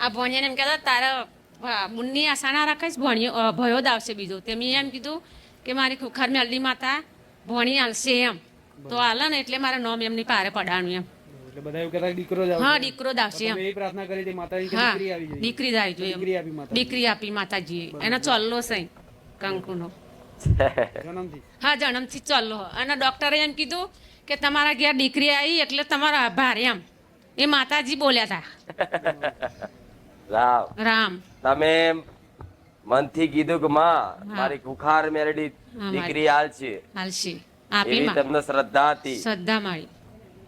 આ ભણિયાને એમ કહેતા તારા મુન્ની આસાના રાખીશ ભણ્યો ભયો દાવશે આવશે બીજો. તે મેં એમ કીધું કે મારી ખુખાર મેલડી માતા ભણી હાલશે એમ. તો આલે ને એટલે મારે નોમ એમની પારે પડાણું એમ. એટલે બધા એવું કહેતા દીકરો જ હા દીકરો જ આવશે એમ. પ્રાર્થના કરી હતી માતાજી હા દીકરી આવી જોઈએ. દીકરી જ આવી જોઈએ. દીકરી આપી માતા માતાજીએ. એનો ચોલ્લો છે કંકુનો. હા જન્મથી ચોલ્લો. અને ડોક્ટરે એમ કીધું કે તમારા ઘેર દીકરી આવી એટલે તમારો આભાર એમ. એ માતાજી બોલ્યા હતા રામ. રામ. તમે મનથી કીધું કે માં મારી ખુખાર મેરડી દીકરી છે એવી તમને શ્રદ્ધા હતી શ્રદ્ધા મારી.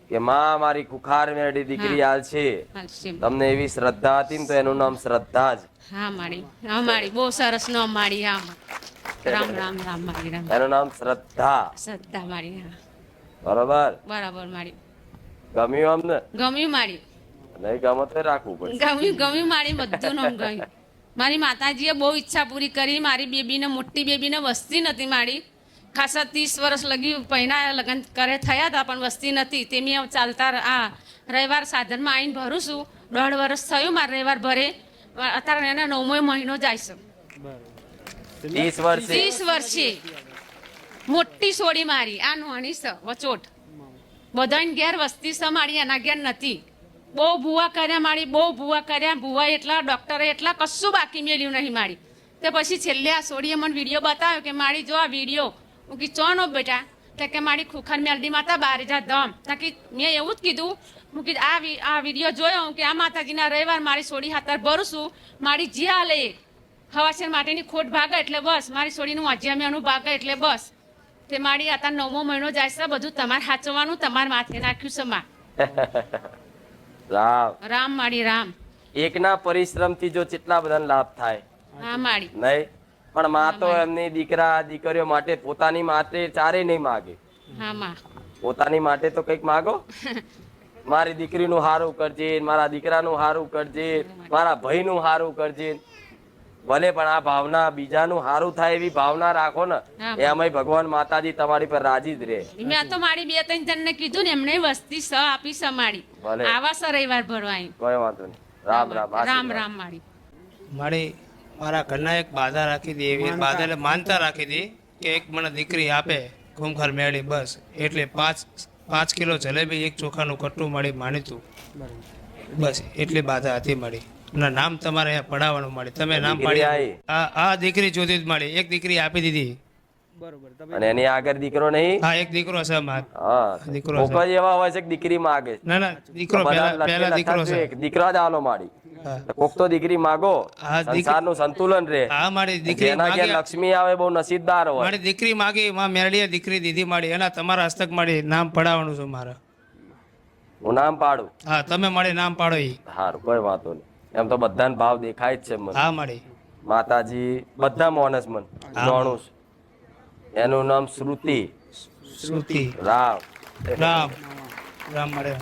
કે માં મારી કુખાર મેરડી દીકરી હાલ તમને એવી શ્રદ્ધા હતી ને તો એનું નામ શ્રદ્ધા જ. હા મારી. હા મારી. બહુ સરસ નો મારી. હા રામ રામ રામ મારી રામ. એનું નામ શ્રદ્ધા. શ્રદ્ધા મારી હા. બરોબર? બરાબર મારી. ગમ્યું અમને? ગમ્યું મારી. નહીં ગમે તો રાખવું પડશે. ગમ્યું ગમ્યું મારી બધું નામ ગયું મારી માતાજીએ બહુ ઈચ્છા પૂરી કરી. મારી બેબીને મોટી બેબીને વસ્તી નથી મારી. ખાસા ત્રીસ વર્ષ લગી પહેલા લગ્ન કરે થયા હતા પણ વસ્તી નથી. તે મેં ચાલતા આ રવિવાર સાધનમાં આવીને ભરું છું. દોઢ વર્ષ થયું મારે રવિવાર ભરે. અત્યારે એને નવમો મહિનો જાય છે. બરાબર ત્રીસ વર્ષે. ત્રીસ વર્ષે. મોટી સોડી મારી. આ નોની છે વચોટ. બધાને ઘેર વસ્તી છે મારી એના ઘેર નથી. બહુ ભૂવા કર્યા મારી, બહુ ભૂવા કર્યા ભૂવા એટલા, ડોક્ટરે એટલા કશું બાકી મેલ્યું નહીં મારી. તે પછી છેલ્લે આ સોડીએ મને વીડિયો બતાવ્યો કે મારી જો આ વીડિયો, હું કી ચોનો બેટા? તો કે, મારી ખુખર મેલડી માતા બારે જા ધમ તાકી મેં એવું જ કીધું. હું કીધું, આ આ વીડિયો જોયો કે આ માતાજીના રવિવાર મારી સોડી હાથર ભરું મારી જે હાલે એ. હવાસેર માટેની ખોટ ભાગે એટલે બસ, મારી સોડીનું અજ્યામ્યાનું ભાગે એટલે બસ. તે મારી આતા નવમો મહિનો જાય છે, બધું તમારે સાચવવાનું, તમારે માથે નાખ્યું છે, માં. રામ. રામ માળી રામ. એકના પરિશ્રમથી જો કેટલા બધાને લાભ થાય. હા નહીં? પણ માં તો એમની દીકરા દીકરીઓ માટે પોતાની માટે ચારે નહીં માગે. હા માં. પોતાની માટે તો કંઈક માગો? મારી દીકરીનું હારું કરજે મારા દીકરાનું હારું કરજે મારા ભાઈનું હારું કરજે. ભલે પણ આ ભાવના બીજાનું સારું થાય એવી ભાવના રાખો ને એ અમે ભગવાન માતાજી તમારી પર રાજી જ રહે. મેં તો મારી બે ત્રણ જણને કીધું ને એમને વસ્તી સ આપી સ મારી આવા સ રવિવાર ભરવાય કોઈ વાંધો નહીં. રામ રામ રામ રામ મારી. મારી મારા ઘરના એક બાધા રાખી દે એવી બાધા એટલે માનતા રાખી દે કે એક મને દીકરી આપે ઘૂમખર મેળી બસ. એટલે પાંચ પાંચ કિલો જલેબી એક ચોખાનું કટ્ટું મળી માનીતું. બસ એટલી બાધા હતી મારી. અને નામ તમારે અહીંયા પડાવવાનું મળે. તમે નામ દીકરી પાડી આ આ દીકરી જોતી જ મળી. એક દીકરી આપી દીધી. બરોબર અને એની આગળ દીકરો નહીં? હા એક દીકરો છે માર હા દીકરો છે. એવા હોય છે કે દીકરી માગે ના ના દીકરો પહેલા પહેલા દીકરો છે. એક, દીકરા જ આલો માડી કોક તો દીકરી માગો. સંસારનું સંતુલન રહે. હા મારી દીકરી જેના લક્ષ્મી આવે બહુ નસીબદાર હોય. મારી દીકરી માગી માં મેરડીએ દીકરી દીધી મારી. એના તમારા હસ્તક મારી નામ પડાવવાનું છે મારે. હું નામ પાડું? હા તમે મારે નામ પાડો ઈ. હારું કોઈ વાંધો નહીં. એમ તો બધાને ભાવ દેખાય જ છે મને. હા મારી માતાજી બધા માણસ મન. જાણું છું. એનું નામ શ્રુતિ. શ્રુતિ. રામ. રામ. રામ મળે.